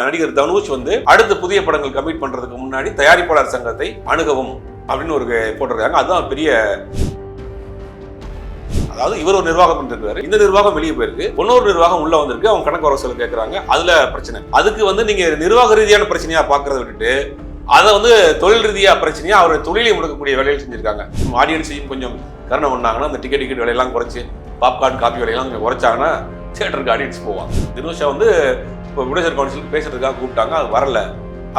நடிகர் தனுஷ் வந்து அடுத்த புதிய படங்கள் கமிட் பண்றதுக்கு முன்னாடி தயாரிப்பாளர் சங்கத்தை அணுகவும் அப்படின்னு ஒரு போட்டிருக்காங்க. அதுதான் பெரிய அதாவது இவர் ஒரு நிர்வாகம் பண்ணிருக்காரு. இந்த நிர்வாகம் வெளியே போயிருக்கு. இன்னொரு நிர்வாகம் உள்ள வந்திருக்கு. அவங்க கணக்கு வர சொல்ல கேட்கறாங்க அதுல பிரச்சனை. அதுக்கு வந்து நீங்க நிர்வாக ரீதியான பிரச்சனையா பாக்குறத விட்டுட்டு அதை வந்து தொழில் ரீதியா பிரச்சனையா அவர் தொழிலை முடக்கக்கூடிய வேலையில் செஞ்சிருக்காங்க. ஆடியன்ஸையும் கொஞ்சம் கருணை பண்ணாங்கன்னா அந்த டிக்கெட் டிக்கெட் விலையெல்லாம் குறைச்சு பாப்கார்ன் காப்பி விலையெல்லாம் கொஞ்சம் குறைச்சாங்கன்னா தியேட்டருக்கு ஆடியன்ஸ் போவாங்க. தினுஷா வந்து இப்போ ப்ரொடியூசர் கவுன்சிலுக்கு பேசுறதுக்காக கூப்பிட்டாங்க அது வரல.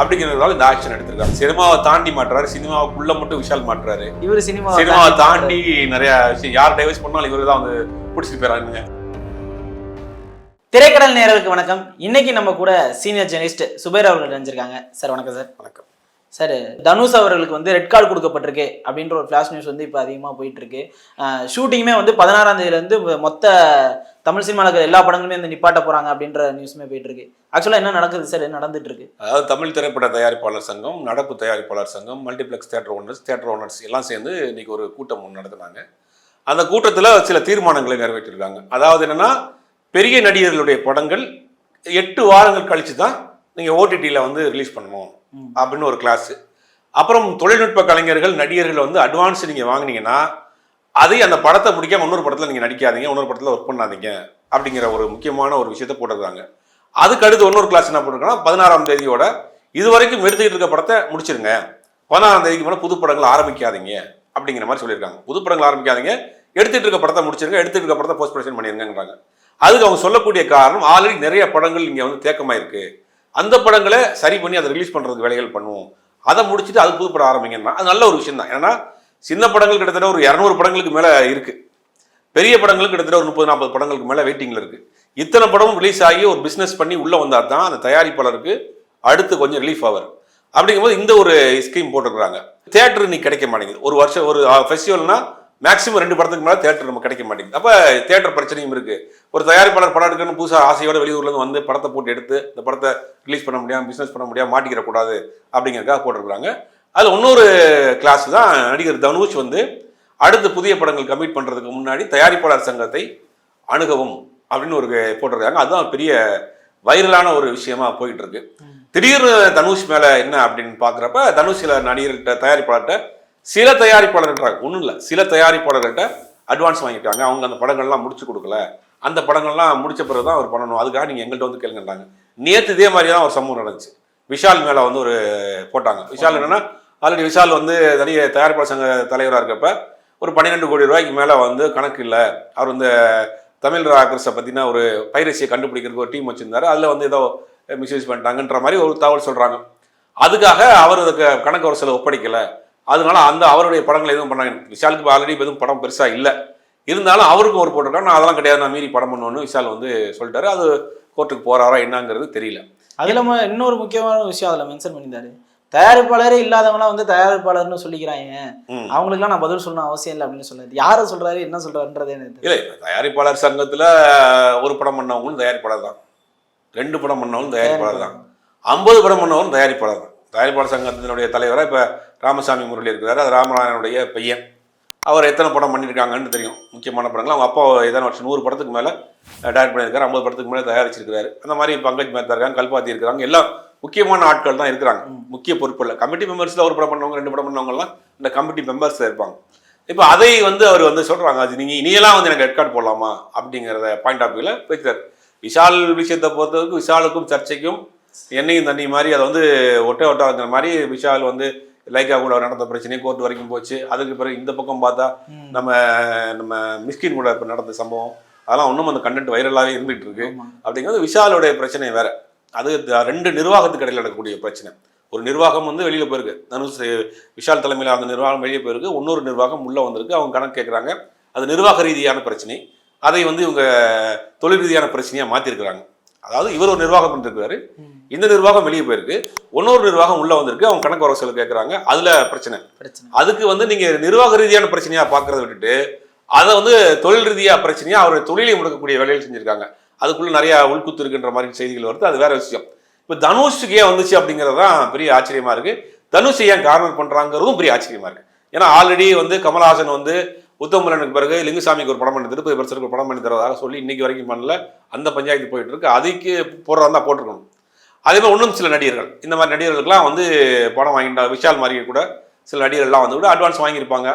அப்படிங்கிறதுனால இந்த ஆக்ஷன் எடுத்திருக்காங்க. சினிமாவை தாண்டி மாட்டுறாரு. சினிமாவுக்குள்ள மட்டும் விஷால் மாட்டுறாரு. இவர் சினிமா சினிமாவை தாண்டி நிறைய விஷயம். யார் டைவர்ஸ் பண்ணாலும் இவரு தான் வந்து பிடிச்சிட்டு போயிறாங்க திரைக்கடல் நேரலுக்கு வணக்கம். இன்னைக்கு நம்ம கூட சீனியர் ஜெர்னலிஸ்ட் சுபேர் அவர்கள் இணைஞ்சிருக்காங்க. சார் வணக்கம் சார். வணக்கம். சார் தனுஷ் அவர்களுக்கு வந்து ரெட் கார்டு கொடுக்கப்பட்டிருக்கு அப்படின்ற ஒரு ஃப்ளாஷ் நியூஸ் வந்து இப்போ அதிகமாக போயிட்டுருக்கு. ஷூட்டிங்குமே வந்து பதினாறாம் தேதியிலேருந்து மொத்த தமிழ் சினிமாவில் இருக்கிற எல்லா படங்களுமே வந்து நிப்பாட்ட போகிறாங்க அப்படின்ற நியூஸுமே போயிட்டுருக்கு. ஆக்சுவலாக என்ன நடக்குது சார்? என்ன நடந்துட்டு இருக்கு அதாவது தமிழ் திரைப்பட தயாரிப்பாளர் சங்கம் நடப்பு தயாரிப்பாளர் சங்கம் multiplex theatre owners theatre owners எல்லாம் சேர்ந்து இன்னைக்கு ஒரு கூட்டம் ஒன்று நடத்தினாங்க. அந்த கூட்டத்தில் சில தீர்மானங்களை நிறைவேற்றிருக்காங்க. அதாவது என்னென்னா பெரிய நடிகர்களுடைய படங்கள் எட்டு வாரங்கள் கழித்து தான் நீங்கள் ஓடிடியில் வந்து ரிலீஸ் பண்ணணும். அப்படின்னு ஒரு கிளாஸ் அப்புறம் தொழில்நுட்ப கலைஞர்கள் நடிகர்கள் வந்து அட்வான்ஸ் நீங்கள் வாங்குனீங்கன்னா அதை அந்த படத்தை முடிக்காம இன்னொரு படத்தில் நீங்கள் நடிக்காதீங்க இன்னொரு படத்தில் ஒர்க் பண்ணாதீங்க அப்படிங்கிற ஒரு முக்கியமான ஒரு விஷயத்தை போட்டிருக்காங்க. அதுக்கு அடுத்து இன்னொரு கிளாஸ் என்ன பண்ணிருக்காங்கன்னா பதினாறாம் தேதியோட இது வரைக்கும் எடுத்துக்கிட்டு இருக்க படத்தை முடிச்சிருங்க. பதினாறாம் தேதிக்கு மேலே புது படங்கள் ஆரம்பிக்காதீங்க அப்படிங்கிற மாதிரி சொல்லியிருக்காங்க. புது படங்கள் ஆரம்பிக்காதீங்க எடுத்துகிட்டு இருக்க படத்தை முடிச்சிருங்க எடுத்துகிட்டு இருக்க படத்தை போஸ்ட் ப்ரொடக்ஷன் பண்ணிருங்கிறாங்க அதுக்கு அவங்க சொல்லக்கூடிய காரணம் ஆல்ரெடி நிறைய படங்கள் இங்கே வந்து தேக்கமாயிருக்கு. அந்த படங்களை சரி பண்ணி அதை ரிலீஸ் பண்ணுறதுக்கு வேலைகள் பண்ணுவோம். அதை முடிச்சுட்டு அது புது படம் ஆரம்பிங்கன்னா அது நல்ல ஒரு விஷயம் தான் ஏன்னா சின்ன படங்கள் கிட்டத்தட்ட ஒரு இரநூறு படங்களுக்கு மேலே இருக்குது பெரிய படங்களுக்கு கிட்டத்தட்ட ஒரு முப்பது நாற்பது படங்களுக்கு மேலே வெயிட்டிங்கில் இருக்குது இத்தனை படமும் ரிலீஸ் ஆகி ஒரு பிஸ்னஸ் பண்ணி உள்ளே வந்தால் தான் அந்த தயாரிப்பாளருக்கு அடுத்து கொஞ்சம் ரிலீஃப் ஆவார். அப்படிங்கும்போது இந்த ஒரு ஸ்கீம் போட்டுருக்குறாங்க. தேட்டர் இன்னைக்கு கிடைக்க மாட்டேங்குது. ஒரு வருஷம் ஒரு ஃபெஸ்டிவல்னால் மேக்ஸிமம் ரெண்டு படத்துக்கு மேலே தேட்டர் நம்ம கிடைக்க மாட்டேங்குது. அப்போ தேட்டர் பிரச்சனையும் இருக்குது ஒரு தயாரிப்பாளர் படம் எடுக்கணும்னு புதுசாக ஆசையோட வெளியூர்லேருந்து வந்து படத்தை போட்டு எடுத்து இந்த படத்தை ரிலீஸ் பண்ண முடியாமல் பிஸ்னஸ் பண்ண முடியாமல் மாட்டிக்கிறக்கூடாது அப்படிங்கிறக்காக அப்படிங்கிறதுக்காக போட்டிருக்காங்க அதில் இன்னொரு கிளாஸ் தான் நடிகர் தனுஷ் வந்து அடுத்த புதிய படங்கள் கமிட் பண்ணுறதுக்கு முன்னாடி தயாரிப்பாளர் சங்கத்தை அணுகவும் அப்படின்னு ஒரு போட்டிருக்காங்க. அதுதான் பெரிய வைரலான ஒரு விஷயமா போயிட்டு இருக்கு. திடீர்னு தனுஷ் மேலே என்ன அப்படின்னு பார்க்குறப்ப தனுஷ் சில நடிகர்கிட்ட தயாரிப்பாளர்கிட்ட சில தயாரிப்பாளர்ன்றாங்க ஒன்றும் இல்லை சில தயாரிப்பாளர்கிட்ட அட்வான்ஸ் வாங்கிட்டாங்க அவங்க அந்த படங்கள்லாம் முடிச்சு கொடுக்கல. அந்த படங்கள்லாம் முடிச்ச பிறகு தான் அவர் பண்ணணும். அதுக்காக நீங்கள் எங்கள்கிட்ட வந்து கேளுங்கன்றாங்க. நேற்று இதே மாதிரி தான் ஒரு சம்பவம் நடந்துச்சு. விஷால் மேலே வந்து ஒரு போட்டாங்க. விஷால் என்னன்னா ஆல்ரெடி விஷால் வந்து நிறைய தயாரிப்பாளர் சங்க தலைவராக இருக்கப்ப ஒரு பன்னிரெண்டு கோடி ரூபாய்க்கு மேலே வந்து கணக்கு இல்லை. அவர் வந்து தமிழ் ராக்கர்ஸை பற்றின ஒரு பைரசியை கண்டுபிடிக்கிறதுக்கு ஒரு டீம் வச்சுருந்தாரு. அதில் வந்து ஏதோ மிஸ்யூஸ் பண்ணிட்டாங்கன்ற மாதிரி ஒரு தகவல் சொல்கிறாங்க அதுக்காக அவர் அதுக்கு கணக்கு ஒரு சில ஒப்படைக்கலை. அதனால அந்த அவருடைய படங்கள் எதுவும் பண்ணாங்க விஷாலுக்கு ஆல்ரெடி எதுவும் படம் பெருசாக இல்லை. இருந்தாலும் அவருக்கும் ஒரு போட்டிருக்காங்க நான் அதெல்லாம் கிடையாது. நான் மீறி படம் பண்ணுவேன்னு விஷால் வந்து சொல்லிட்டாரு. அது கோர்ட்டுக்கு போறாரா என்னங்கிறது தெரியல. அது இல்லாம இன்னொரு முக்கியமான விஷயம் அதில் மென்ஷன் பண்ணியிருந்தாரு. தயாரிப்பாளரே இல்லாதவங்களாம் வந்து தயாரிப்பாளர்னு சொல்லிக்கிறாங்க. அவங்களுக்குலாம் நான் பதில் சொல்லணும் அவசியம் இல்லை அப்படின்னு சொன்னாரு. யாரை சொல்றாரு என்ன சொல்றாருன்றதே எனக்கு. இல்லை தயாரிப்பாளர் சங்கத்தில் ஒரு படம் பண்ணவங்களும் தயாரிப்பாளர் தான். ரெண்டு படம் பண்ணவங்களும் தயாரிப்பாளர் தான். ஐம்பது படம் பண்ணவங்களும் தயாரிப்பாளர் தான். தயாரிப்பாளர் சங்கத்தினுடைய தலைவராக இப்போ ராமசாமி முரளி இருக்கிறாரு. அது ராமநாதனுடைய பையன். அவர் எத்தனை படம் பண்ணியிருக்காங்கன்னு தெரியும். முக்கியமான படங்கள். அவங்க அப்பா ஏதாவது வருஷம் நூறு படத்துக்கு மேலே டைரக்ட் பண்ணியிருக்காரு. ஐம்பது படத்துக்கு மேலே தயாரிச்சிருக்காரு அந்த மாதிரி பங்கஜ் மேத்தா இருக்காங்க கல்பாத்தி இருக்கிறாங்க. எல்லாம் முக்கியமான ஆட்கள் தான் இருக்கிறாங்க. முக்கிய பொறுப்பில். கமிட்டி மெம்பர்ஸில் ஒரு படம் பண்ணவங்க ரெண்டு படம் பண்ணவங்கலாம் இந்த கமிட்டி மெம்பர்ஸ் இருப்பாங்க. இப்போ அதை வந்து அவர் வந்து சொல்கிறாங்க அது நீங்கள் இனியெல்லாம் வந்து எனக்கு ரெட் கார்டு போடலாமா? அப்படிங்கிறத பாயிண்ட் ஆஃப் வியூவில் பேசுறாரு விஷால் விஷயத்தை பொறுத்தவரைக்கும் விஷாலுக்கும் சர்ச்சைக்கும் எண்ணெயும் தண்ணி மாதிரி அதை வந்து ஒட்ட ஒட்டாங்கிற மாதிரி விஷால் வந்து லைக்கா கூட நடந்த பிரச்சனை கோர்ட் வரைக்கும் போச்சு. அதுக்கு பிறகு இந்த பக்கம் பார்த்தா. நம்ம நம்ம மிஸ்கின் கூட இப்போ நடந்த சம்பவம். அதெல்லாம் இன்னும் அந்த கண்டென்ட் வைரலாகவே இருந்துகிட்டு இருக்கு. அப்படிங்கிறது விஷாலுடைய பிரச்சனை வேற. அது ரெண்டு நிர்வாகத்துக்கு இடையில நடக்கக்கூடிய பிரச்சனை. ஒரு நிர்வாகம் வந்து வெளியில போயிருக்கு. தனுஷ் விஷால் தலைமையில் அந்த நிர்வாகம் வெளியே போயிருக்கு. இன்னொரு நிர்வாகம் உள்ள வந்திருக்கு. அவங்க கணக்கு கேட்குறாங்க அது நிர்வாக ரீதியான பிரச்சனை. அதை வந்து இவங்க தொழில் ரீதியான பிரச்சனையா மாத்திருக்கிறாங்க. அதாவது இவர் ஒரு நிர்வாகம் பண்ணிருக்காரு ம். இந்த நிர்வாகம் வெளியே போயிருக்கு. இன்னொரு நிர்வாகம் உள்ள வந்திருக்கு. அவங்க கணக்கு வர சொல்ல கேட்குறாங்க அதுல பிரச்சனை. பிரச்சனை. அதுக்கு வந்து நீங்க நிர்வாக ரீதியான பிரச்சனையா பாக்குறத விட்டுட்டு அதை வந்து தொழில் ரீதியா பிரச்சனையா அவருடைய தொழிலை முடக்கக்கூடிய வேலையில் செஞ்சிருக்காங்க. அதுக்குள்ள நிறைய உள்குத்து இருக்குன்ற மாதிரி செய்திகள் வருது. அது வேற விஷயம். இப்போ தனுஷுக்கு ஏன் வந்துச்சு அப்படிங்கிறது தான் பெரிய ஆச்சரியமா இருக்கு. தனுஷ் ஏன் கார்னர் பண்றாங்கிறதும் பெரிய ஆச்சரியமா இருக்கு. ஏன்னா ஆல்ரெடி வந்து கமல்ஹாசன் வந்து உத்தமலனுக்கு பிறகு லிங்குசாமிக்கு ஒரு படம் பண்ணி திருப்பதி பரிசருக்கு ஒரு படம் பண்ணி தரதாக சொல்லி இன்னைக்கு வரைக்கும் பண்ணல. அந்த பஞ்சாயத்து போயிட்டு இருக்கு அதுக்கு போடுறதா தான் போட்டிருக்கணும். அதே மாதிரி இன்னும் சில நடிகர்கள். இந்த மாதிரி நடிகர்களுக்கெல்லாம் வந்து படம் வாங்கிட்டா விஷால் மாதிரி கூட சில நடிகர்கள்லாம் வந்து கூட அட்வான்ஸ் வாங்கியிருப்பாங்க.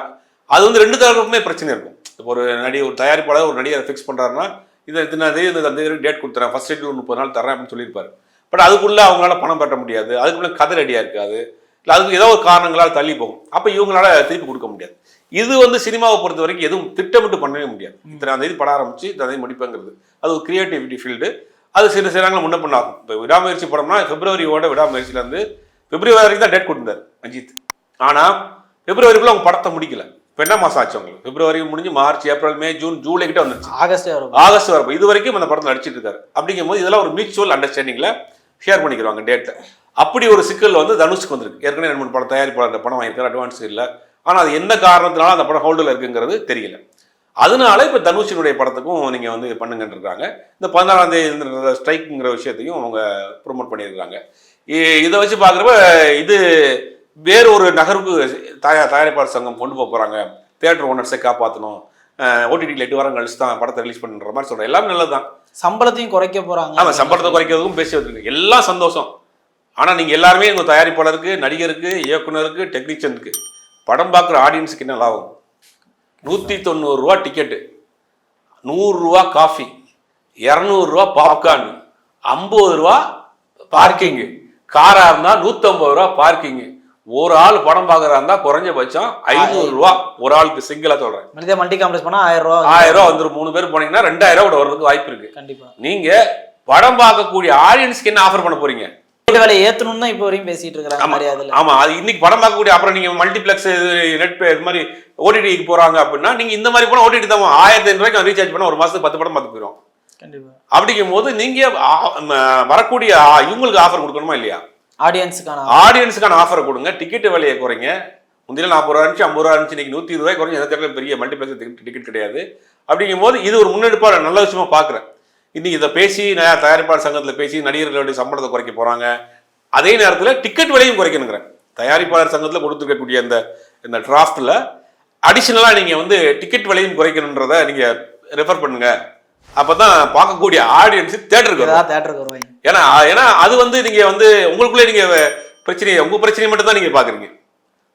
அது வந்து ரெண்டு தரப்புமே பிரச்சனை இருக்கும். இப்போ ஒரு நடிகர் ஒரு தயாரிப்பாளர் ஒரு நடிகரை ஃபிக்ஸ் பண்ணுறாருன்னா இதை இத்தனை தேதி இந்த அந்த டேட் கொடுத்துறேன். ஃபர்ஸ்ட் டேட் ஒரு முப்பது நாள் தரேன் அப்படின்னு சொல்லியிருப்பாரு. பட் அதுக்குள்ளே அவங்களால பணம் பெற முடியாது. அதுக்குள்ளே கதை ரெடியாக இருக்காது. இல்லை அதுக்கு ஏதோ ஒரு காரணங்களால் தள்ளி போகும். அப்போ இவங்களால திருப்பி கொடுக்க முடியாது. இது வந்து சினிமாவை பொறுத்த வரைக்கும் எதுவும் திட்டமிட்டு பண்ணவே முடியாது. இத்தனை தேதி படம் ஆரம்பிச்சு இத்தனை தேதி முடிப்பேங்கிறது. அது ஒரு கிரியேட்டிவிட்டி ஃபீல்டு அது சில சில முன்ன பண்ணாகும் இப்போ விடாமுயற்சி படம்னா பிப்ரவரியோட விடாமுயற்சியிலேருந்து பிப்ரவரி வரைக்கும் தான் டேட் கொடுத்தாரு அஜித். ஆனால் பிப்ரவரிக்குள்ள அவங்க படத்தை முடிக்கல. இப்போ என்ன மாதம் ஆச்சு அவங்களுக்கு? பிப்ரவரி முடிஞ்சு March April May June July கிட்ட வந்துருச்சு. ஆகஸ்டே ஆகஸ்ட் வரப்போ. இது வரைக்கும் அந்த படத்தில் நடிச்சிட்டு இருக்காரு. அப்படிங்கும்போது இதெல்லாம் ஒரு மியூச்சுவல் அண்டர்ஸ்டாண்டிங்கில் ஷேர் பண்ணிக்கிறாங்க டேட்டை அப்படி ஒரு சிக்கல் வந்து தனுஷ்க்கு வந்திருக்கு. ஏற்கனவே ரெண்டு மூணு படம் தயாரிப்பாளர் படம் வாங்கியிருக்காரு. அட்வான்ஸ் இல்லை. ஆனால் அது என்ன காரணத்தினால அந்த படம் ஹோல்டில் இருக்குங்கிறது தெரியல. அதனால இப்போ தனுஷினுடைய படத்துக்கும் நீங்கள் வந்து பண்ணுங்கன்னு இருக்காங்க இந்த பதினாறாம் தேதி ஸ்ட்ரைக்குங்கிற விஷயத்தையும் அவங்க ப்ரொமோட் பண்ணியிருக்காங்க. இதை வச்சு பார்க்குறப்ப இது வேறு ஒரு நகர்வுக்கு தயா தயாரிப்பாளர் சங்கம் கொண்டு போக போகிறாங்க தியேட்டர் ஓனர்ஸை காப்பாற்றணும் ஓடிடியில் எட்டு வாரம் கழிச்சு தான் படத்தை ரிலீஸ் பண்ணுற மாதிரி சொல்கிறேன் எல்லாமே நல்லது தான் சம்பளத்தையும் குறைக்க போறாங்க. ஆமாம் சம்பளத்தை குறைக்கிறதுக்கும் பேசி வச்சிருக்கு எல்லாம் சந்தோஷம். ஆனால் நீங்கள் எல்லாருமே உங்கள் தயாரிப்பாளருக்கு நடிகருக்கு இயக்குனருக்கு டெக்னீஷியனுக்கு படம் பார்க்குற ஆடியன்ஸுக்கு என்ன லாபம்? நூற்றி தொண்ணூறுரூவா டிக்கெட்டு நூறுரூவா காஃபி இரநூறுவா பாப்கார்ன் ஐம்பது ரூபா பார்க்கிங்கு காராக இருந்தால் நூற்றம்பது ரூபா பார்க்கிங்கு ஒரு ஆள் படம் பார்க்குறா இருந்தால் குறைஞ்சபட்சம் ஐநூறுரூவா ஒரு ஆளுக்கு சிங்கிளாக சொல்கிறேன் மனித மல்டி காம்ப்ளெக்ஸ் பண்ணா ஆயிரம் ரூபா ஆயிரம் ரூபா வந்துடும் மூணு பேர் போனீங்கன்னா ரெண்டாயிரம் ரூபா கூட வர்றதுக்கு வாய்ப்பு இருக்குது கண்டிப்பா. நீங்க படம் பார்க்கக்கூடிய ஆடியன்ஸ்க்கு என்ன ஆஃபர் பண்ண போறீங்க? வீட்டு வேலை ஏத்தணும் தான் இப்போ வரையும் பேசிட்டு இருக்கிறாங்க அதுல ஆமா அது இன்னைக்கு படம் பார்க்கக்கூடிய அப்புறம் நீங்க மல்டிப்ளெக்ஸ் நெட் இது மாதிரி ஓடிடிக்கு போறாங்க அப்படின்னா நீங்க இந்த மாதிரி போனா ஓடிடி தான் ஆயிரத்தி ஐநூறு ரூபாய்க்கு ரீசார்ஜ் பண்ணா ஒரு மாசத்துக்கு பத்து படம் பார்த்து போயிடும் கண்டிப்பா. அப்படிங்கும் போது நீங்க வரக்கூடிய இவங்களுக்கு ஆஃபர் கொடுக்கணுமா இல்லையா? ஆடியன்ஸுக்கான ஆடியன்ஸுக்கான ஆஃபர் கொடுங்க. டிக்கெட் விலையை குறைங்க. முந்தின நாற்பது ரூபா இருந்துச்சு ஐம்பது ரூபா இருந்துச்சு இன்னைக்கு நூற்றி இருபது ரூபாய் குறைஞ்ச எந்த பெரிய மல்டிப்ளெக்ஸ் டிக்கெட் கிடையாது. அப்படிங்கும்போது இது ஒரு முன்னெடுப்பா நான் நல்ல விஷயமா பார்க்குறேன். இன்னைக்கு இதை பேசி தயாரிப்பாளர் சங்கத்தில் பேசி நடிகர்களுடைய சம்பளத்தை குறைக்க போறாங்க. அதே நேரத்தில் டிக்கெட் விலையும் குறைக்கணுங்கிறேன். தயாரிப்பாளர் சங்கத்தில் கொடுத்துருக்கக்கூடிய இந்த இந்த டிராஃப்டில் அடிஷ்னலாக நீங்கள் வந்து டிக்கெட் விலையும் குறைக்கணுன்றதை நீங்கள் ரெஃபர் பண்ணுங்க. அப்போ தான் பார்க்கக்கூடிய ஆடியன்ஸ் தேட்டருக்கு வரும் தேட்டருக்கு வருவாங்க. ஏன்னா ஏன்னா அது வந்து நீங்க வந்து உங்களுக்குள்ளே நீங்க பிரச்சனையை உங்க பிரச்சனையை மட்டும் தான் நீங்க பாக்குறீங்க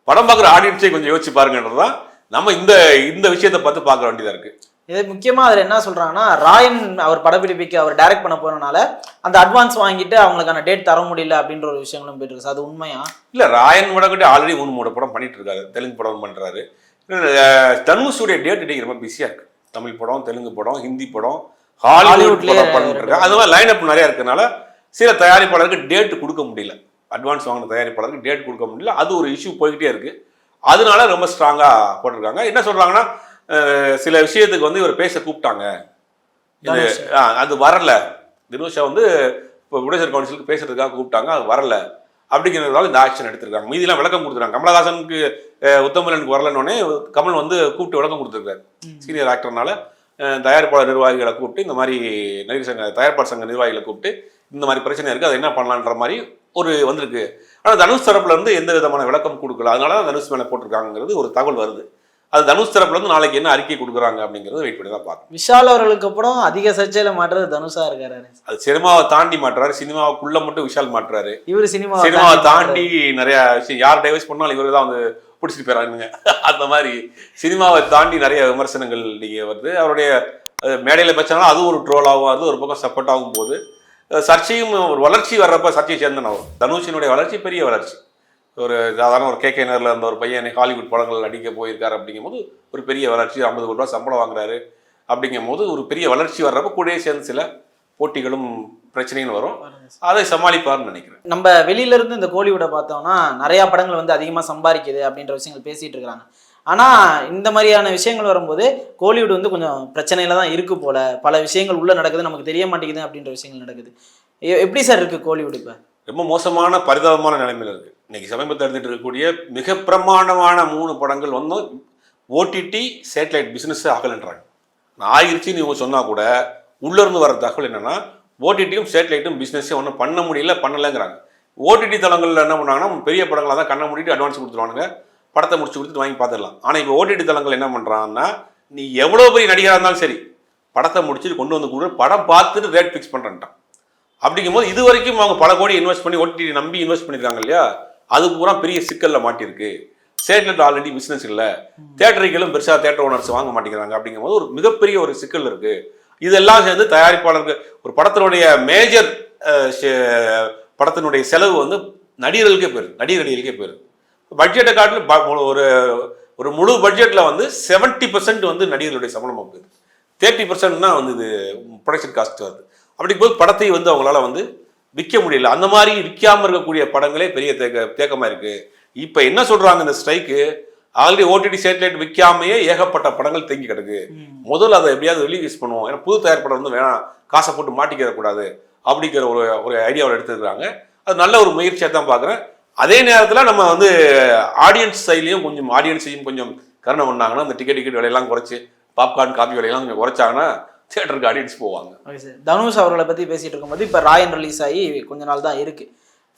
படம் பார்க்குற ஆடியன்ஸை கொஞ்சம் யோசிச்சு பாருங்கன்றதுதான் நம்ம இந்த இந்த விஷயத்தை பார்த்து பார்க்க வேண்டியதா இருக்கு. இது முக்கியமா அதுல என்ன சொல்றாங்கன்னா ராயன் அவர் படப்பிடிப்புக்கு அவர் டைரக்ட் பண்ண போறனால அந்த அட்வான்ஸ் வாங்கிட்டு அவங்களுக்கான டேட் தர முடியல அப்படின்ற ஒரு விஷயங்களும் போயிட்டு இருக்கு. அது உண்மையா? இல்ல ராயன் மடக்கிட்ட ஆல்ரெடி மூணு மூணு படம் பண்ணிட்டு இருக்காரு. தெலுங்கு படம் பண்றாரு. அஹ் தனுஷுடைய டேட் இன்னைக்கு ரொம்ப பிஸியா இருக்கு. தமிழ் படம் தெலுங்கு படம் ஹிந்தி படம் ஹாலிவுட் ஹாலிவுட்லயே படம் பண்ணிட்டு இருக்காரு. அது மாதிரி லைன் அப் நிறைய இருக்கனால சில தயாரிப்பாளருக்கு டேட் கொடுக்க முடியல. அட்வான்ஸ் வாங்கின தயாரிப்பாளருக்கு டேட் கொடுக்க முடியல. அது ஒரு இஷ்யூ போய்கிட்டே இருக்கு. அதனால ரொம்ப ஸ்ட்ராங்கா போட்டிருக்காங்க. என்ன சொல்றாங்கன்னா அஹ் சில விஷயத்துக்கு வந்து இவர் பேச கூப்பிட்டாங்க. இது அது வரல. தினுஷா வந்து இப்போ ப்ரொடியூசர் கவுன்சிலுக்கு பேசுறதுக்காக கூப்பிட்டாங்க அது வரல. அப்படிங்கிறதுனால இந்த ஆக்ஷன் எடுத்திருக்காங்க. மீதிலாம் விளக்கம் கொடுத்துருக்காங்க கமலஹாசனுக்கு அஹ், உத்தமலனுக்கு வரலன்னொடனே கமல் வந்து கூப்பிட்டு விளக்கம் கொடுத்துருக்காரு. சீனியர் ஆக்டர்னால தயாரிப்பாளர் நிர்வாகிகளை கூப்பிட்டு இந்த மாதிரி நடிகர் சங்க தயாரிப்பாளர் சங்க நிர்வாகிகளை கூப்பிட்டு இந்த மாதிரி பிரச்சனை இருக்குது அதை என்ன பண்ணலான்ற மாதிரி ஒரு வந்திருக்கு. ஆனால் தனுஷ் தரப்புல இருந்து எந்த விதமான விளக்கம் கொடுக்கல. அதனால தான் தனுஷ் மேலே போட்டிருக்காங்கிறது ஒரு தகவல் வருது. அது தனுஷ் தரப்புல இருந்து நாளைக்கு என்ன அறிக்கை கொடுக்குறாங்க அப்படிங்கிறத வெயிட் பண்ணி தான் பார்க்கணும். விஷால் அவர்களுக்கு அப்புறம் அதிக சர்ச்சையில மாட்டுறது தனுஷா இருக்காரு அது சினிமாவை தாண்டி மாட்டுறாரு சினிமாவுக்குள்ள மட்டும் விஷால் மாட்டுறாரு. இவரு சினிமா சினிமாவை தாண்டி நிறைய விஷயம். யார் டைவர்ஸ் பண்ணாலும் இவரு தான் வந்து பிடிச்சிட்டு போயிடறானுங்க. அந்த மாதிரி சினிமாவை தாண்டி நிறைய விமர்சனங்கள் நீங்க வருது. அவருடைய மேடையில பேசினாலும் அது ஒரு ட்ரோலாகவும் வருது ஒரு பக்கம் சப்போர்ட்டாகும் போது அஹ், சர்ச்சையும் ஒரு வளர்ச்சி வர்றப்ப சர்ச்சையை சேர்ந்தன வரும் தனுஷினுடைய வளர்ச்சி பெரிய வளர்ச்சி. ஒரு சாதாரண ஒரு கேகே நகரில் இருந்த ஒரு பையன் ஹாலிவுட் படங்கள் நடிக்க போயிருக்காரு அப்படிங்கும்போது ஒரு பெரிய வளர்ச்சி ஐம்பது கோடி ரூபா சம்பளம் வாங்குறாரு அப்படிங்கும்போது ஒரு பெரிய வளர்ச்சி வர்றப்ப கூடயே சேர்ந்து சில போட்டிகளும் பிரச்சனைகளும் வரும். அதை சமாளிப்பார்னு நினைக்கிறேன். நம்ம வெளியில இருந்து இந்த கோலிவுட பார்த்தோம்னா நிறைய படங்கள் வந்து அதிகமா சம்பாதிக்குது அப்படின்ற விஷயங்கள் பேசிட்டு இருக்காங்க. ஆனா இந்த மாதிரியான விஷயங்கள் வரும்போது கோலிவுட் வந்து கொஞ்சம் பிரச்சனையில தான் இருக்கு போல. பல விஷயங்கள் உள்ள நடக்குது நமக்கு தெரிய மாட்டேங்குது அப்படின்ற விஷயங்கள் நடக்குது. எப்படி சார் இருக்கு கோலிவுட் இப்ப? ரொம்ப மோசமான பரிதாபமான நிலைமையில் இருக்கு. இன்னைக்கு சமீபத்தில் எடுத்துட்டு இருக்கக்கூடிய மிக பிரமாண்டமான மூணு படங்கள் வந்து ஓடிடி சேட்டலைட் பிஸ்னஸ் ஆகலைன்றாங்க. நான் ஆயிருச்சுன்னு இவங்க சொன்னால் கூட உள்ளேருந்து வர தகவல் என்னென்னா ஓடிடியும் சேட்டலைட்டும் பிஸ்னஸே ஒன்றும் பண்ண முடியல பண்ணலைங்கிறாங்க. ஓடிடி தளங்களில் என்ன பண்ணாங்கன்னா பெரிய படங்களாக தான் கண்ணை மூடிட்டு அட்வான்ஸ் கொடுத்துருவானுங்க. படத்தை முடிச்சு கொடுத்துட்டு வாங்கி பார்த்துடலாம். ஆனால் இப்போ ஓடிடி தளங்கள் என்ன பண்ணுறாங்கன்னா நீ எவ்வளோ பெரிய நடிகராக இருந்தாலும் சரி படத்தை முடிச்சுட்டு கொண்டு வந்து கொடு படம் பார்த்துட்டு ரேட் ஃபிக்ஸ் பண்ணுறேன்ட்டான் அப்படிங்கும்போது இது வரைக்கும் அவங்க பல கோடி இன்வெஸ்ட் பண்ணி ஓடிடி நம்பி இன்வெஸ்ட் பண்ணியிருக்காங்க இல்லையா? அது பூரா பெரிய சிக்கல்ல மாட்டியிருக்கு. ஸ்டேட்ல ஆல்ரெடி பிசினஸ் இல்லை. தேட்டரிகளும் பெருசாக தேட்டர் ஓனர்ஸ் வாங்க மாட்டேங்கிறாங்க அப்படிங்கும்போது ஒரு மிகப்பெரிய ஒரு சிக்கல் இருக்கு. இதெல்லாம் சேர்ந்து தயாரிப்பாளருக்கு ஒரு படத்தினுடைய மேஜர் படத்தினுடைய செலவு வந்து நடிகர்களுக்கே போயிருது நடிகர் நடிகர்களுக்கே போயிருது பட்ஜெட்டை காட்டிலும் ஒரு ஒரு முழு பட்ஜெட்டில் வந்து செவன்ட்டி பர்சன்ட் வந்து நடிகர்களுடைய சம்பளம் போகுது. தேர்ட்டி பர்சன்ட்னா வந்து இது ப்ரொடக்ஷன் காஸ்ட் வருது. அப்படி போது படத்தை வந்து அவங்களால வந்து விற்க முடியல. அந்த மாதிரி விற்காம இருக்கக்கூடிய படங்களே பெரிய தேக்க தேக்கமா இருக்கு. இப்போ என்ன சொல்றாங்க இந்த ஸ்ட்ரைக்கு ஆல்ரெடி ஓடிடி சேட்டலைட் விற்காமையே ஏகப்பட்ட படங்கள் தேங்கி கிடக்கு. முதல்ல அதை எப்படியாவது ரிலீஸ் பண்ணுவோம். ஏன்னா புது தயாரிப்படம் வந்து வேணாம் காசை போட்டு மாட்டிக்கிற கூடாது அப்படிங்கிற ஒரு ஒரு ஐடியாவில் எடுத்துருக்காங்க அது நல்ல ஒரு முயற்சியாக தான் பார்க்குறேன் அதே நேரத்தில் நம்ம வந்து ஆடியன்ஸ் சைட்லையும் கொஞ்சம் ஆடியன்ஸையும் கொஞ்சம் கருணை பண்ணாங்கன்னா அந்த டிக்கெட் டிக்கெட் விலையெல்லாம் குறைச்சி பாப்கார்ன் காபி விலையெல்லாம் கொஞ்சம் குறைச்சாங்கன்னா தியேட்டருக்கு ஆடியன்ஸ் போவாங்க. ஓகே சார் தனுஷ் அவர்களை பத்தி பேசிட்டு இருக்கும்போது இப்போ ராயன் ரிலீஸ் ஆகி கொஞ்ச நாள் தான் இருக்கு.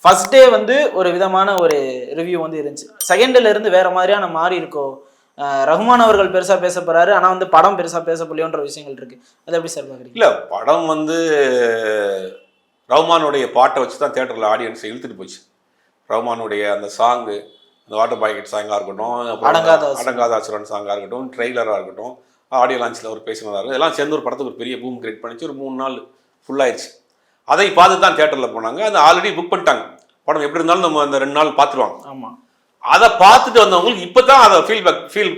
ஃபர்ஸ்ட் டே வந்து ஒரு விதமான ஒரு ரிவ்யூ வந்து இருந்துச்சு. செகண்ட்ல இருந்து வேற மாதிரியான மாறி இருக்கோ அஹ் ரஹ்மான் அவர்கள் பெருசா பேச போறாரு ஆனா வந்து படம் பெருசா பேச போலியோன்ற விஷயங்கள் இருக்கு. அது எப்படி சார் பாக்குறீங்க? இல்லை படம் வந்து ரஹ்மானுடைய பாட்டை வச்சு தான் தேட்டரில் ஆடியன்ஸை இழுத்துட்டு போச்சு. ரஹ்மானுடைய அந்த சாங்கு அந்த வாட்டர் பாக்கெட் சாங்காக இருக்கட்டும் அடங்காத அசுரன். அடங்காத அசுரன் சாங்காக இருக்கட்டும் ட்ரெய்லராக இருக்கட்டும் ஆடியோ லான்ச்சில் பேசினதாக இருக்கும் இதெல்லாம் சேர்ந்து ஒரு படத்துக்கு ஒரு பெரிய பூம் கிரியேட் பண்ணிச்சு. ஒரு மூணு நாள் ஃபுல்லாயிருச்சு அதை பார்த்து தான் தேட்டரில் போனாங்க. அது ஆல்ரெடி புக் பண்ணிட்டாங்க. படம் எப்படி இருந்தாலும் நம்ம அந்த ரெண்டு நாள் பார்த்துருவாங்க. ஆமா. அதை பார்த்துட்டு வந்தவங்களுக்கு இப்போ தான் அதை ஃபீல் ஃபீல்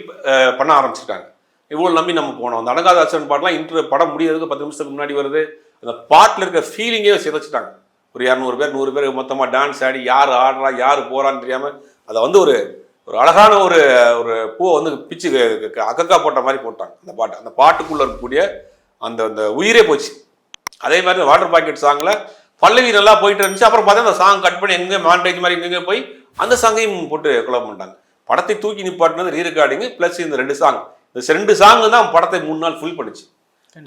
பண்ண ஆரம்பிச்சிருக்காங்க. இவ்வளோ நம்பி நம்ம போனோம். அந்த அடங்காத அசுரன் பாட்டெலாம் இன்ட்ரு படம் முடியறதுக்கு பத்து நிமிஷத்துக்கு முன்னாடி வருது. அந்த பாட்டில் இருக்க ஃபீலிங்கே சிதைச்சிட்டாங்க. ஒரு இரநூறு பேர் நூறு பேர் மொத்தமாக டான்ஸ் ஆடி யார் ஆடுறா யார் போறான்னு தெரியாமல் அதை வந்து ஒரு ஒரு அழகான ஒரு ஒரு பூவை வந்து பிச்சு அக்கக்கா போட்ட மாதிரி போட்டாங்க. அந்த பாட்டு அந்த பாட்டுக்குள்ளே இருக்கக்கூடிய அந்த அந்த உயிரே போச்சு. அதே மாதிரி வாட்டர் பாக்கெட் சாங்கில் பல்லவி நல்லா போயிட்டு இருந்துச்சு. அப்புறம் பார்த்தா அந்த சாங் கட் பண்ணி எங்கே மாண்டேஜ் மாதிரி எங்கெங்கே போய் அந்த சாங்கையும் போட்டு கொலை பண்ணிட்டாங்க. படத்தை தூக்கி நிப்பாட்டினது ரீ ரெக்கார்டிங் ப்ளஸ் இந்த ரெண்டு சாங் இந்த ரெண்டு சாங் தான் படத்தை மூணு நாள் ஃபுல் பண்ணுச்சு.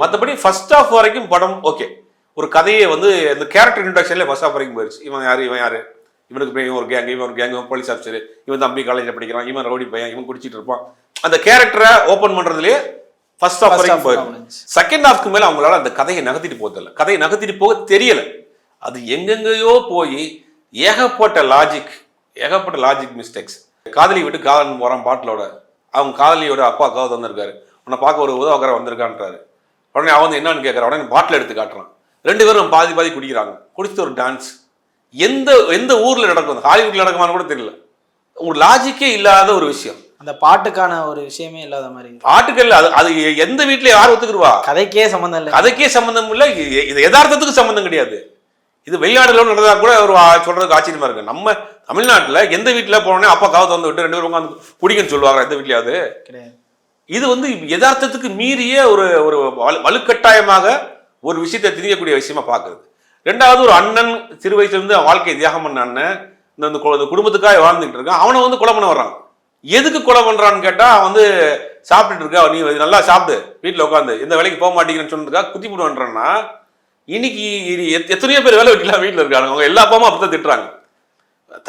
மற்றபடி ஃபர்ஸ்ட் ஆஃப் வரைக்கும் படம் ஓகே ஒரு கதையை வந்து இந்த கேரக்டர் இன்ட்ரடக்ஷன்ல ஃபர்ஸ்ட் ஆஃப் வரைக்கும் போயிடுச்சு இவன் யாரு இவன் யாரு? இவனுக்கு போய் ஒரு கேங் இவன் ஒரு கேங் போலீஸ் ஆஃபீஸர் இவன் தம்பி காலேஜில் படிக்கிறான் இவன் ரவுடி பையன் இவன் குடிச்சிட்டு இருப்பான். அந்த கேரக்டரை ஓப்பன் பண்றதுலயே ஃபர்ஸ்ட் ஆஃப் வரைக்கும் போயிடும். செகண்ட் ஹாஃப்க்கு மேல அவங்களால அந்த கதையை நகர்த்திட்டு போகல கதையை நகர்த்திட்டு போக தெரியல. அது எங்கெங்கேயோ போய் ஏகப்பட்ட லாஜிக் ஏகப்பட்ட லாஜிக் மிஸ்டேக்ஸ் காதலி விட்டு காதலன் போறான் பாட்டிலோட. அவங்க காதலியோட அப்பா காவது வந்திருக்காரு உன்னை பார்க்க ஒரு உதவக்கார வந்திருக்கான்றாரு. உடனே அவன் வந்து என்னன்னு கேட்கறான் உடனே பாட்டில் எடுத்து காட்டுறான். ரெண்டு பேரும் பாதி பாதி குடிக்கிறாங்க. குடிச்சிட்டு ஒரு டான்ஸ் எந்த எந்த ஊர்ல நடக்கும் ஹாலிவுட்ல நடக்குமான்னு கூட தெரியல. ஒரு லாஜிக்கே இல்லாத ஒரு விஷயம். அந்த பாட்டுக்கான ஒரு விஷயமே இல்லாத மாதிரி இருக்கு. ஆட்டுக்கல்ல அது அது எந்த வீட்ல யார் ஒத்துக்குருவா கதைக்கே சம்மந்தம் இல்லை. கதைக்கே சம்பந்தம் இல்ல இது- யதார்த்தத்துக்கு சம்பந்தம் கிடையாது. இது வெளிநாடுல நடந்தா கூட ஒரு சொல்றதுக்கு ஆச்சரியமா இருக்கு. நம்ம தமிழ்நாட்டுல எந்த வீட்டுல போனோடனே அப்பா காவத்தை வந்து விட்டு ரெண்டு பேரும் உட்காந்து குடிங்கன்னு சொல்லுவாங்க எந்த வீட்லயாவது. கிடையாது. இது வந்து யதார்த்தத்துக்கு மீறிய ஒரு ஒரு வலு- வலுக்கட்டாயமாக ஒரு விஷயத்தை திணிக்கக்கூடிய விஷயமா பார்க்குறது. ரெண்டாவது ஒரு அண்ணன் சிறு வயசுல இருந்து வாழ்க்கை தியாகம் பண்ண அண்ணன். இந்த குடும்பத்துக்காக வாழ்ந்துகிட்டு இருக்கான். அவனை வந்து கொலை பண்ண வர்றான். எதுக்கு கொலை பண்றான்னு கேட்டா அவன் வந்து சாப்பிட்டுட்டு இருக்கா நீ நல்லா சாப்பிடு வீட்டில் உட்காந்து எந்த வேலைக்கு போக மாட்டேங்கிறேன்னு சொன்னதுக்கா குத்தி போடுவான்றான்னா இன்னைக்கு எத்தனையோ பேர் வேலை வைக்கலாம் வீட்டில் இருக்காங்க. அவங்க எல்லா அப்பாவும் அப்படித்தான் திட்டுறாங்க.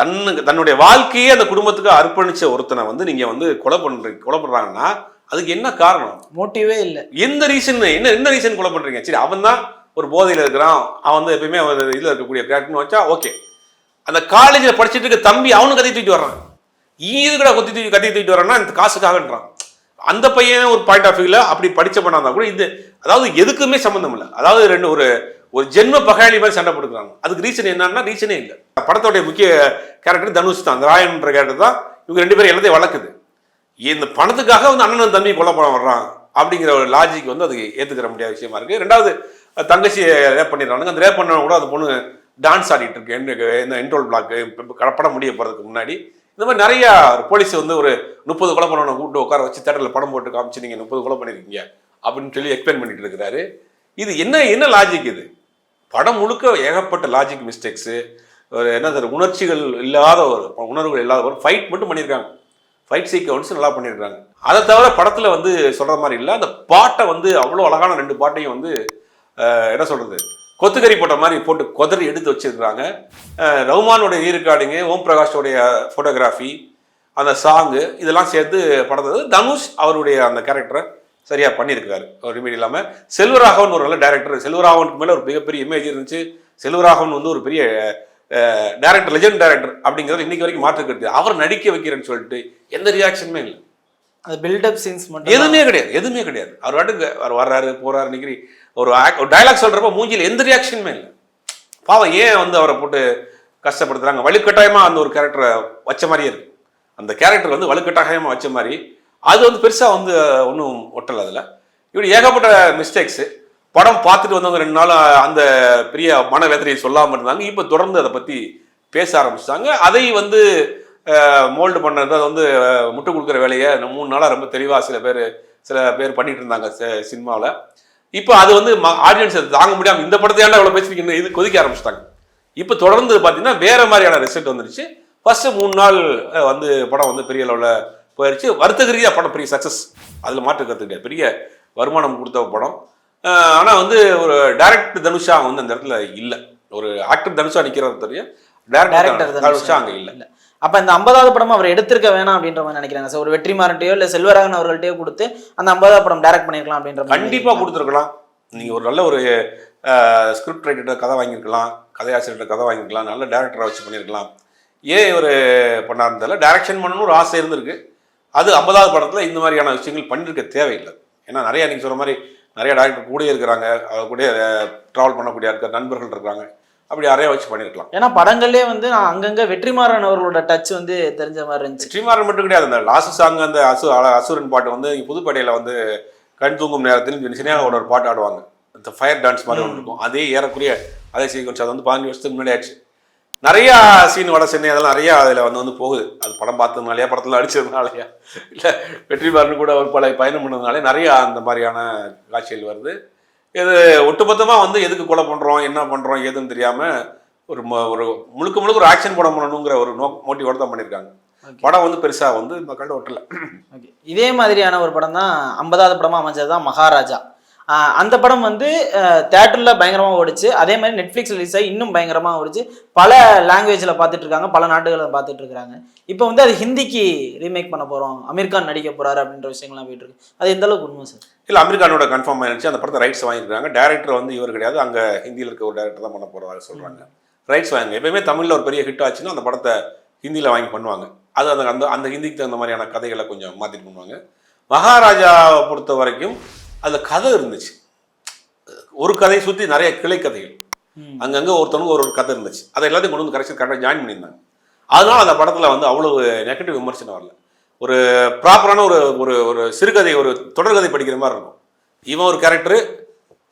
தன்னுக்கு தன்னுடைய வாழ்க்கையே அந்த குடும்பத்துக்கு அர்ப்பணிச்ச ஒருத்தனை வந்து நீங்க வந்து கொலை பண்றீங்க கொலை பண்றாங்கன்னா அதுக்கு என்ன காரணம்? மோட்டிவே இல்லை. எந்த ரீசன் என்ன என்ன ரீசன் கொலை பண்றீங்க? சரி அவன் தான் ஒரு போதையில் இருக்கிறான் அவன் வந்து எப்பயுமே அவன் இருக்கக்கூடிய கேரக்டர்னு வச்சா ஓகே அந்த காலேஜில் படிச்சுட்டு இருக்க தம்பி அவனும் கத்தி தூக்கிட்டு வர்றான். கூட கொத்தி தூக்கி கத்தி தூக்கிட்டு வர்றான்னா இந்த காசுக்காகன்றான். அந்த பையன் ஒரு பாயிண்ட் ஆஃப் வியூவில் அப்படி படிச்ச பண்ணாதான் கூட இது அதாவது எதுக்குமே சம்மந்தம் இல்லை. அதாவது ரெண்டு ஒரு ஒரு ஜென்ம பகாளி மாதிரி சண்டை போட்டுக்கிறாங்க. அதுக்கு ரீசன் என்னன்னா ரீசனே இல்லை. படத்தோடைய முக்கிய கேரக்டர் தனுஷ் தான். அந்த ராயன்ற கேரக்டர் தான் இவங்க ரெண்டு பேரும் எல்லாத்தையும் வளர்க்குது. இந்த பணத்துக்காக வந்து அண்ணன் தம்பி கொலை பண்ண வர்றான் அப்படிங்கிற ஒரு லாஜிக் வந்து அது ஏற்றுக்கிற முடியாத விஷயமா இருக்குது ரெண்டாவது தங்கச்சி ரேப் பண்ணிடுறானுங்க. அந்த ரேப் பண்ணவங்க கூட அந்த பொண்ணு டான்ஸ் ஆடிட்டு இருக்கு. என்ன- இந்த இன்ட்ரோல் பிளாக்கு படம் முடிய போகிறதுக்கு முன்னாடி. இந்த மாதிரி நிறைய போலீஸ் வந்து ஒரு முப்பது கொலை பண்ணவனை கூப்பிட்டு உட்கார வச்சு தேட்டரில் படம் போட்டு காமிச்சு நீங்கள் முப்பது கொலை பண்ணியிருக்கீங்க அப்படின்னு சொல்லி எக்ஸ்பிளைன் பண்ணிட்டு இருக்கிறாரு. இது என்ன என்ன லாஜிக் இது? படம் முழுக்க ஏகப்பட்ட லாஜிக் மிஸ்டேக்ஸு ஒரு என்ன சார் உணர்ச்சிகள் இல்லாத ஒரு உணர்வுகள் இல்லாத ஒரு ஃபைட் மட்டும் பண்ணியிருக்காங்க. ஃபைட் சீக்வன்ஸ் நல்லா பண்ணியிருக்காங்க. அதை தவிர படத்தில் வந்து சொல்கிற மாதிரி இல்லை. அந்த பாட்டை வந்து அவ்வளோ அழகான ரெண்டு பாட்டையும் வந்து என்ன சொல்கிறது கொத்துக்கறி போட்ட மாதிரி போட்டு கொதறி எடுத்து வச்சிருக்காங்க அஹ், ரஹ்மானோட ஈர்க்காடுங்க ஓம் பிரகாஷோடைய ஃபோட்டோகிராஃபி அந்த சாங்கு இதெல்லாம் சேர்த்து படத்தை தனுஷ் அவருடைய அந்த கேரக்டரை சரியாக பண்ணியிருக்காரு. ஒரு இமீடியம் இல்லாமல் செல்வராகவன் ஒரு நல்ல டேரக்டர் செல்வராகவனுக்கு மேலே ஒரு மிகப்பெரிய இமேஜ் இருந்துச்சு. செல்வராகவன் வந்து ஒரு பெரிய டேரக்டர் லெஜெண்ட் டேரக்டர் அப்படிங்கிறது இன்னைக்கு வரைக்கும் மாற்று கருத்து. அவர் நடிக்க வைக்கிறேன்னு சொல்லிட்டு எந்த ரியாக்ஷனுமே இல்லை. அது பில்டப் சீன்ஸ் மட்டும் எதுவுமே கிடையாது. எதுவுமே கிடையாது. அவர் வாட்டுக்கு அவர் வர்றாரு போறாரு நிக்கிறி ஒரு ஒரு டைலாக் சொல்கிறப்ப மூஞ்சியில் எந்த ரியாக்ஷனுமே இல்லை. பாவம் ஏன் வந்து அவரை போட்டு கஷ்டப்படுத்துகிறாங்க வலுக்கட்டாயமாக அந்த ஒரு கேரக்டரை வச்ச மாதிரியே இருக்கு. அந்த கேரக்டர் வந்து வலுக்கட்டாயமாக வச்ச மாதிரி. அது வந்து பெருசாக வந்து ஒன்றும் ஒட்டலை அதில். இப்படி ஏகப்பட்ட மிஸ்டேக்ஸு படம் பார்த்துட்டு வந்தவங்க ரெண்டு நாள் அந்த பெரிய மன வேதனையை சொல்லாமல் இருந்தாங்க. இப்போ தொடர்ந்து அதை பற்றி பேச ஆரம்பிச்சிட்டாங்க. அதை வந்து மோல்டு பண்ணுறது அது வந்து முட்டு கொடுக்குற வேலையை இந்த மூணு நாளாக ரொம்ப தெளிவாக சில பேர் சில பேர் பண்ணிகிட்டு இருந்தாங்க சினிமாவில். இப்போ அது வந்து ஆடியன்ஸ் தாங்க முடியாமல் இந்த படத்தை ஏன்டா இவ்வளோ பேசிருக்கீங்க இது கொதிக்க ஆரம்பிச்சிட்டாங்க. இப்போ தொடர்ந்து பார்த்தீங்கன்னா வேற மாதிரியான ரிசல்ட் வந்துருச்சு. ஃபர்ஸ்ட் மூணு நாள் வந்து படம் வந்து பெரிய லெவலில் போயிடுச்சு வருத்தக ரீதியாக படம் பெரிய சக்ஸஸ் அதில் மாற்று கிடையாது. பெரிய வருமானம் கொடுத்த படம். ஆனால் வந்து ஒரு டைரக்ட் தனுஷா வந்து அந்த இடத்துல இல்லை. ஒரு ஆக்டர் தனுஷா நிற்கிறது Director டேரக்டர் தனுஷா. அங்கே இல்ல. அப்ப இந்த ஐம்பதாவது படம் அவர் எடுத்திருக்க வேணாம் அப்படின்ற மாதிரி நினைக்கிறாங்க. சார் ஒரு வெற்றிமாறன்ட்டையோ இல்ல செல்வராகவன் அவர்கள்ட்டயோ கொடுத்து அந்த ஐம்பதாவது படம் டைரக்ட் பண்ணிருக்கலாம் அப்படின்ற கண்டிப்பாக கொடுத்துருக்கலாம். நீங்கள் ஒரு நல்ல ஒரு ஸ்கிரிப்ட் ரைட்டர்கிட்ட கதை வாங்கியிருக்கலாம் கதையாசிரியர்கிட்ட கதை வாங்கியிருக்கலாம் நல்ல டேரக்டரை வச்சு பண்ணியிருக்கலாம். ஏன் இவர் பண்ணாருந்தால டைரக்ஷன் பண்ணணும்னு ஒரு ஆசை இருந்திருக்கு. அது ஐம்பதாவது படத்தில் இந்த மாதிரியான விஷயங்கள் பண்ணியிருக்க தேவையில்லை. ஏன்னா நிறையா நீங்கள் சொல்கிற மாதிரி நிறைய டேரக்டர் கூடயே இருக்கிறாங்க. கூட ட்ராவல் பண்ணக்கூடிய இருக்க நண்பர்கள் இருக்கிறாங்க. அப்படி நிறைய வச்சு பண்ணியிருக்கலாம் ஏன்னா படங்கள்லயே வந்து நான் அங்கங்க வெற்றிமாறன் அவர்களோட டச் வந்து தெரிஞ்ச மாதிரி இருந்துச்சு. வெற்றிமாறன் மட்டும் கிடையாது அந்த லாஸ்ட் சாங் அந்த அசு அசுரன் பாட்டு வந்து புதுப்பேட்டையில் வந்து கண் தூங்கும் நேரத்தில் சினியாவோட ஒரு பாட்டு ஆடுவாங்க. இந்த ஃபயர் டான்ஸ் மாதிரி ஒன்று இருக்கும். அதே ஏறக்குறைய அதே சீக்வன்ஸ் அது வந்து பதினஞ்சு வருஷத்துக்கு முன்னாடி ஆச்சு. நிறையா சீன் வட சென்னை அதெல்லாம் நிறையா அதில் வந்து வந்து போகுது. அது படம் பார்த்ததுனாலயா படத்தில் அடிச்சதுனாலயா இல்லை வெற்றிமாறன் கூட ஒரு பல பயணம் பண்ணதுனாலே நிறையா அந்த மாதிரியான காட்சிகள் வருது. இது ஒட்டுமொத்தமாக வந்து எதுக்கு கொலை பண்ணுறோம் என்ன பண்ணுறோம் ஏதுன்னு தெரியாமல் ஒரு ம- ஒரு முழுக்க முழுக்க ஒரு ஆக்ஷன் படம் பண்ணணுங்கிற ஒரு நோ மோட்டிவோட தான் பண்ணியிருக்காங்க. படம் வந்து பெருசாக வந்து மக்கள்கிட்ட ஒட்டல. ஓகே இதே மாதிரியான ஒரு படம் தான் ஐம்பதாவது படமா அமைஞ்சது தான் மகாராஜா. அந்த படம் வந்து தேட்டரில் பயங்கரமாக ஓடிச்சு. அதே மாதிரி நெட்ஃப்ளிக்ஸ் ரிலீஸ் ஆகி இன்னும் பயங்கரமாக ஓடிச்சு. பல லாங்குவேஜில் பார்த்துட்டு இருக்காங்க பல நாடுகளில் பார்த்துட்டு இருக்காங்க. இப்போ வந்து அது ஹிந்திக்கு ரீமேக் பண்ண போகிறோம் அமீர் கான் நடிக்க போகிறாரு அப்படின்ற விஷயங்கள்லாம் போயிட்டு இருக்கு. அது எந்த அளவுக்கு உண்மை சார்? இல்லை அமீர்கானோட கன்ஃபார்ம் ஆயிடுச்சு அந்த படத்தை ரைட்ஸ் வாங்கியிருக்காங்க. டேரக்டர் வந்து இவர் கிடையாது. அங்கே ஹிந்தியில் இருக்க ஒரு டேரக்டர் தான் பண்ண போகிறதா சொல்கிறாங்க ரைட்ஸ் வாங்க எப்பயுமே தமிழில் ஒரு பெரிய ஹிட் ஆச்சுன்னா அந்த படத்தை ஹிந்தியில் வாங்கி பண்ணுவாங்க. அது அந்த அந்த அந்த ஹிந்திக்கு தகுந்த மாதிரியான கதைகளை கொஞ்சம் மாற்றிட்டு பண்ணுவாங்க. மகாராஜாவை பொறுத்த வரைக்கும் அதில் கதை இருந்துச்சு. ஒரு கதையை சுற்றி நிறைய கிளை கதைகள். அங்கங்கே ஒருத்தவங்க ஒரு ஒரு கதை இருந்துச்சு. அதை எல்லாத்தையும் கொண்டு வந்து கரெக்டாக கரெக்டாக ஜாயின் பண்ணியிருந்தாங்க. அதனால அந்த படத்தில் வந்து அவ்வளவு நெகட்டிவ் விமர்சனம் வரல. ஒரு ப்ராப்பரான ஒரு ஒரு ஒரு சிறுகதை ஒரு தொடர்கதை படிக்கிற மாதிரி இருக்கும். இவன் ஒரு கேரக்டர்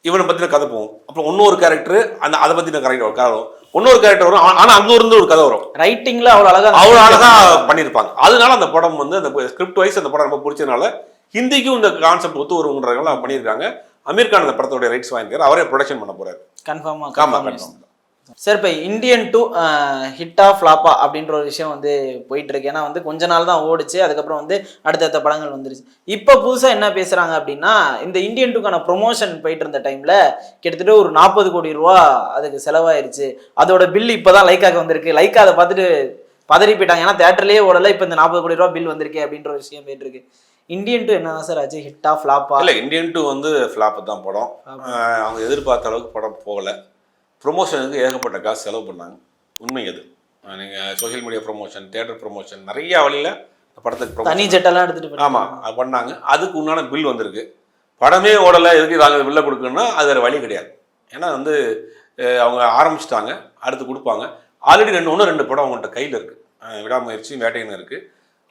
இவனை பற்றின கதை போகும். அப்புறம் இன்னொரு கேரக்டர் அந்த அதை பற்றின கரெக்ட் கதை வரும். இன்னொரு கேரக்டர் வரும். ஆனால் அங்கே இருந்து ஒரு கதை வரும். ரைட்டிங்ல அவ்வளோ அழகா அவ்வளோ அழகா பண்ணியிருப்பாங்க. அதனால அந்த படம் வந்து அந்த ஸ்கிரிப்ட் வைஸ் அந்த படம் ரொம்ப பிடிச்சதுனால ஹிந்திக்கும் இந்த கான்செப்ட் ஒத்து வருங்கிறதுனால பண்ணியிருக்காங்க. அமீர் கான் அந்த படத்தோட ரைட்ஸ் வாங்கியிருக்காரு. அவரே ப்ரொடக்ஷன் பண்ண போறாரு. கன்ஃபார்மாக ஆமா கன்ஃபார்ம் சார் இப்போ இந்தியன் டூ ஹிட்டா ஃப்ளாப்பா அப்படின்ற ஒரு விஷயம் வந்து போயிட்டு இருக்கு ஏன்னா வந்து கொஞ்ச நாள் தான் ஓடிச்சு. அதுக்கப்புறம் வந்து அடுத்தடுத்த படங்கள் வந்துருச்சு. இப்போ புதுசாக என்ன பேசுறாங்க அப்படின்னா இந்த இந்தியன் டூக்கான ப்ரொமோஷன் போயிட்டு இருந்த டைம்ல கிட்டத்தட்ட ஒரு நாற்பது கோடி ரூபா அதுக்கு செலவாயிருச்சு. அதோட பில் இப்போதான் லைக்காக வந்திருக்கு. லைக்கா அதை பார்த்துட்டு பதறி போயிட்டாங்க. ஏன்னா தேட்டர்லேயே ஓடல. இப்போ இந்த நாற்பது கோடி ரூபா பில் வந்திருக்கே அப்படின்ற ஒரு விஷயம் போயிட்டு இருக்கு இந்தியன் டூ என்னதான் சார் ஆச்சு ஹிட்டா ஃப்ளாப்பா இல்ல இந்தியன் டூ வந்து ஃப்ளாப் தான் படம். அவங்க எதிர்பார்த்த அளவுக்கு படம் போகல. ப்ரொமோஷனுக்கு ஏகப்பட்ட காசு செலவு பண்ணாங்க. உண்மை அது அஹ் நீங்க social media promotion theatre promotion நிறைய வழியில படத்துக்கு தனி ஜெட்டெல்லாம் எடுத்துட்டு போயிட்டாங்க. ஆமா அது பண்ணாங்க. அதுக்கு உண்டான பில் வந்திருக்கு. படமே ஓடலை எதுக்கு நாங்கள் பில்லை கொடுக்கணும்னா அது வேறு வழி கிடையாது. ஏன்னா வந்து அவங்க ஆரம்பிச்சிட்டாங்க அடுத்து கொடுப்பாங்க. ஆல்ரெடி ரெண்டு ஒன்று ரெண்டு படம் அவங்கள்ட்ட கையில் இருக்கு. அஹ் விடாமுயற்சி வேட்டையன் இருக்கு.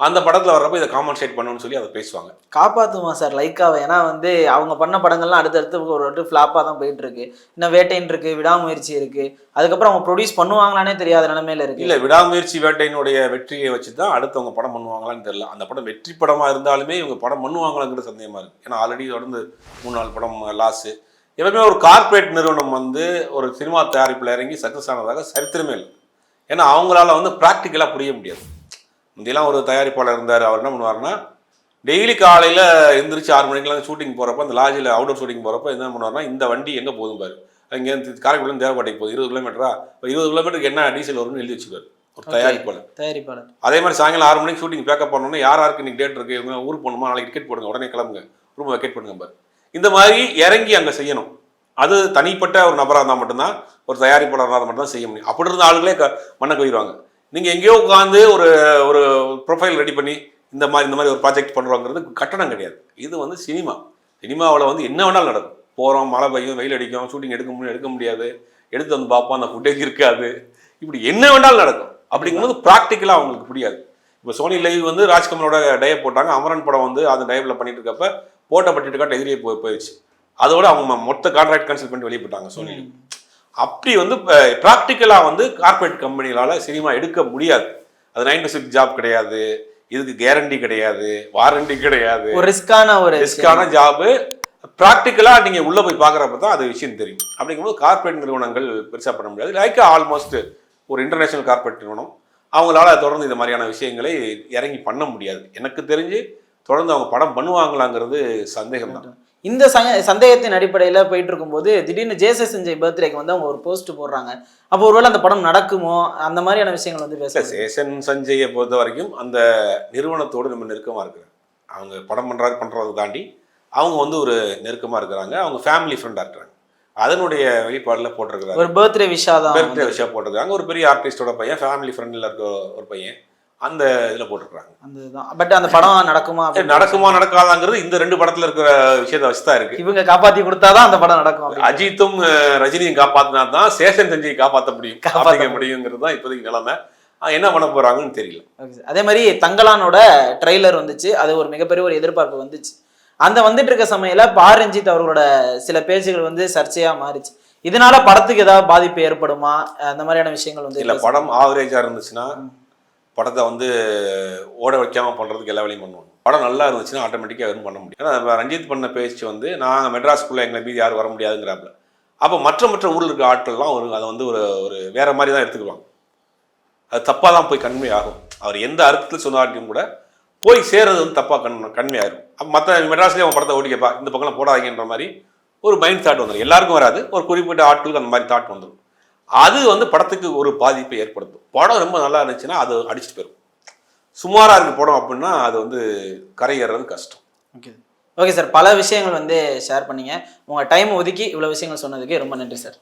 அந்த படத்தில் வர்றப்ப இதை காம்பன்சேட் பண்ணணும்னு சொல்லி அதை பேசுவாங்க. காப்பாத்துமா சார் லைக்காவை ஏன்னா வந்து அவங்க பண்ண படங்கள்லாம் அடுத்தடுத்து ஒரு வாட்டி ஃப்ளாப்பாக தான் போயிட்டு இருக்கு இன்னும் வேட்டைன் இருக்கு விடாமுயற்சி இருக்கு. அதுக்கப்புறம் அவங்க ப்ரொடியூஸ் பண்ணுவாங்களானே தெரியாத நிலைமையில இருக்கு. இல்ல விடாமுயற்சி வேட்டையினுடைய வெற்றியை வச்சு தான் அடுத்தவங்க படம் பண்ணுவாங்களான்னு தெரியல. அந்த படம் வெற்றி படமா இருந்தாலுமே இவங்க படம் பண்ணுவாங்களாங்கிற சந்தேகமா இருக்கு. ஏன்னா ஆல்ரெடி தொடர்ந்து மூணு நாலு படம் லாஸ் எப்பவுமே ஒரு கார்ப்பரேட் நிறுவனம் வந்து ஒரு சினிமா தயாரிப்பில் இறங்கி சக்ஸஸ் ஆனதாக சரித்திரமே இல்லை. ஏன்னா அவங்களால வந்து ப்ராக்டிக்கலாக புரிய முடியாது. முந்தியெல்லாம் ஒரு தயாரிப்பாளர் இருந்தார். அவர் என்ன பண்ணுவாருன்னா டெய்லி காலையில் எந்திரிச்சு ஆறு மணிக்கெல்லாம் ஷூட்டிங் போகிறப்ப அந்த லாட்ஜில் அவுடோர் ஷூட்டிங் போகிறப்ப என்ன பண்ணுவாருன்னா இந்த வண்டி எங்கே போதும் பாரு. இங்கேருந்து காரைக்குடிலேருந்து தேவப்பாட்டைக்கு போகுது. இருபது கிலோமீட்டரா இப்போ இருபது கிலோமீட்டருக்கு என்ன டீசல் வரும்னு எழுதி வச்சுக்குவார். ஒரு தயாரிப்பாளர். தயாரிப்பாளர். அதே மாதிரி சாயங்காலம் ஆறு மணிக்கு ஷூட்டிங் பேக்கப் பண்ணணும்னா யார் யாருக்கு இன்னைக்கு டேட் இருக்கு இவங்க ஊருக்கு போகணுமா? நாளைக்கு டிக்கெட் போடுங்க. உடனே கிளம்புங்க. ரூம் வெக்கேட் பண்ணுங்க பாரு. இந்த மாதிரி இறங்கி அங்கே செய்யணும். அது தனிப்பட்ட ஒரு நபராக இருந்தால் மட்டும்தான் ஒரு தயாரிப்பாளராக மட்டும் தான் செய்ய முடியும். அப்படி இருந்த ஆளுங்களே க மண்ணை கொய்வாங்க நீங்கள் எங்கேயோ உட்காந்து ஒரு ஒரு ப்ரொஃபைல் ரெடி பண்ணி இந்த மாதிரி இந்த மாதிரி ஒரு ப்ராஜெக்ட் பண்ணுறோங்கிறது கட்டணம் கிடையாது. இது வந்து சினிமா. சினிமாவில் வந்து என்ன வேணாலும் நடக்கும். போகிறோம் மழை பெய்யும் வெயில் அடிக்கும் ஷூட்டிங் எடுக்க முடியும் எடுக்க முடியாது. எடுத்து வந்து பார்ப்போம் அந்த ஃபுட்டேஜ் இருக்காது. இப்படி என்ன வேணாலும் நடக்கும். அப்படிங்கும்போது ப்ராக்டிக்கலாக அவங்களுக்கு புரியாது. இப்போ சோனி லைவ் வந்து ராஜ்கமலோட டய போட்டாங்க. அமரன் படம் வந்து அந்த டைமில் பண்ணிட்டு இருக்கப்ப போட்ட பட்டிட்டு காட்ட எதிரியே போய் போயிடுச்சு. அதோட அவங்க மொத்த கான்ட்ராக்ட் கேன்சல் பண்ணி வெளியே போட்டாங்க சோனி அப்படி வந்து ப்ராக்டிக்கலாக வந்து கார்ப்பரேட் கம்பெனிகளால் சினிமா எடுக்க முடியாது. அது நைன் டு சிக்ஸ் ஜாப் கிடையாது. இதுக்கு கேரண்டி கிடையாது. வாரண்டி கிடையாது. ஒரு ரிஸ்கான ஒரு ரிஸ்கான ஜாபு ப்ராக்டிக்கலாக நீங்கள் உள்ளே போய் பார்க்குறப்ப தான் அது விஷயம் தெரியும். அப்படிங்கும்போது கார்ப்பரேட் நிறுவனங்கள் பெருசாக பண்ண முடியாது. லைக் ஆல்மோஸ்ட் ஒரு இன்டர்நேஷனல் கார்ப்பரேட் நிறுவனம் அவங்களால தொடர்ந்து இந்த மாதிரியான விஷயங்களை இறங்கி பண்ண முடியாது. எனக்கு தெரிஞ்சு தொடர்ந்து அவங்க படம் பண்ணுவாங்களாங்கிறது சந்தேகம் தான் இந்த சங்க- சந்தேகத்தின் அடிப்படையில போயிட்டு இருக்கும்போது திடீர்னு ஜேசே செஞ்சய் பர்த்டேக்கு வந்து அவங்க ஒரு போஸ்ட் போடுறாங்க. அப்போ ஒருவேளை அந்த படம் நடக்குமோ? அந்த மாதிரியான விஷயங்கள் வந்து பேச சேஷன் சஞ்சயை பொறுத்த வரைக்கும் அந்த நிறுவனத்தோடு நம்ம நெருக்கமாக இருக்கிறோம். அவங்க படம் பண்ணுறாரு பண்ணுறதை தாண்டி அவங்க வந்து ஒரு நெருக்கமாக இருக்கிறாங்க. அவங்க ஃபேமிலி ஃப்ரெண்டாக இருக்கிறாங்க. அதனுடைய வெளிப்பாடில் போட்டிருக்கிறாங்க ஒரு பர்த்டே விஷா தான் பர்த்டே விஷயம் போட்டிருக்காங்க ஒரு பெரிய ஆர்டிஸ்டோட பையன் ஃபேமிலி ஃப்ரெண்டில் இருக்க ஒரு பையன். அந்த இதில் போட்டிருக்காங்க அந்த பட் அந்த படம் நடக்குமா நடக்குமா நடக்காதாங்கிறது இந்த ரெண்டு படத்துல இருக்கிற விஷயத்தை வச்சு தான் இருக்கு. இவங்க காப்பாத்தி கொடுத்தாதான் அந்த படம் நடக்கும். அஜித்தும் ரஜினியும் காப்பாத்தினா தான் சேஷன் செஞ்சை காப்பாற்ற முடியும். காப்பாற்ற முடியுங்கிறது தான் இப்போதைக்கு நிலைமை. என்ன பண்ண போறாங்கன்னு தெரியல. அதே மாதிரி தங்கலானோட ட்ரெய்லர் வந்துச்சு. அது ஒரு மிகப்பெரிய ஒரு எதிர்பார்ப்பு வந்துச்சு. அந்த வந்துட்டு இருக்க சமயத்துல பார் ரஞ்சித் அவர்களோட சில பேச்சுகள் வந்து சர்ச்சையா மாறிச்சு. இதனால படத்துக்கு ஏதாவது பாதிப்பு ஏற்படுமா? அந்த மாதிரியான விஷயங்கள் வந்து இல்ல படம் ஆவரேஜா இருந்துச்சுன்னா படத்தை வந்து ஓட வைக்காமல் பண்ணுறதுக்கு எல்லா வேலையும் பண்ணுவோம் படம் நல்லா இருந்துச்சுன்னா ஆட்டோமேட்டிக்காக எதுவும் பண்ண முடியும் ஏன்னா ரஞ்சித் பண்ண பேச்சு வந்து நாங்கள் மெட்ராஸ்குள்ளே எங்களை மீதி யாரும் வர முடியாதுங்கிறாப்புல. அப்போ மற்ற மற்ற ஊரில் இருக்க ஆட்கள்லாம் ஒரு அதை வந்து ஒரு ஒரு வேறு மாதிரி தான் எடுத்துக்குவாங்க. அது தப்பாக தான் போய் கண்மை ஆகும். அவர் எந்த அர்த்தத்தில் சொன்னாட்டியும் கூட போய் சேர்றது வந்து தப்பாக கண் கண்மையாயிரும் அப்போ மற்ற மெட்ராஸ்லேயே அவன் படத்தை ஓடிக்கப்பா இந்த பக்கம்லாம் போடாதீங்கன்ற மாதிரி ஒரு மைண்ட் தாட் வந்துடும் எல்லாருக்கும் வராது. ஒரு குறிப்பிட்ட ஆட்களுக்கு அந்த மாதிரி தாட் வந்துடும் அது வந்து படத்துக்கு ஒரு பாதிப்பை ஏற்படுத்தும். படம் ரொம்ப நல்லா இருந்துச்சுன்னா அது அடிச்சுட்டு போயிடும் சுமாராக இருக்கு படம் அப்படின்னா அது வந்து கரையேறது கஷ்டம். ஓகே. ஓகே சார் பல விஷயங்கள் வந்து ஷேர் பண்ணீங்க. உங்கள் டைம் ஒதுக்கி இவ்வளோ விஷயங்கள் சொன்னதுக்கு ரொம்ப நன்றி சார்.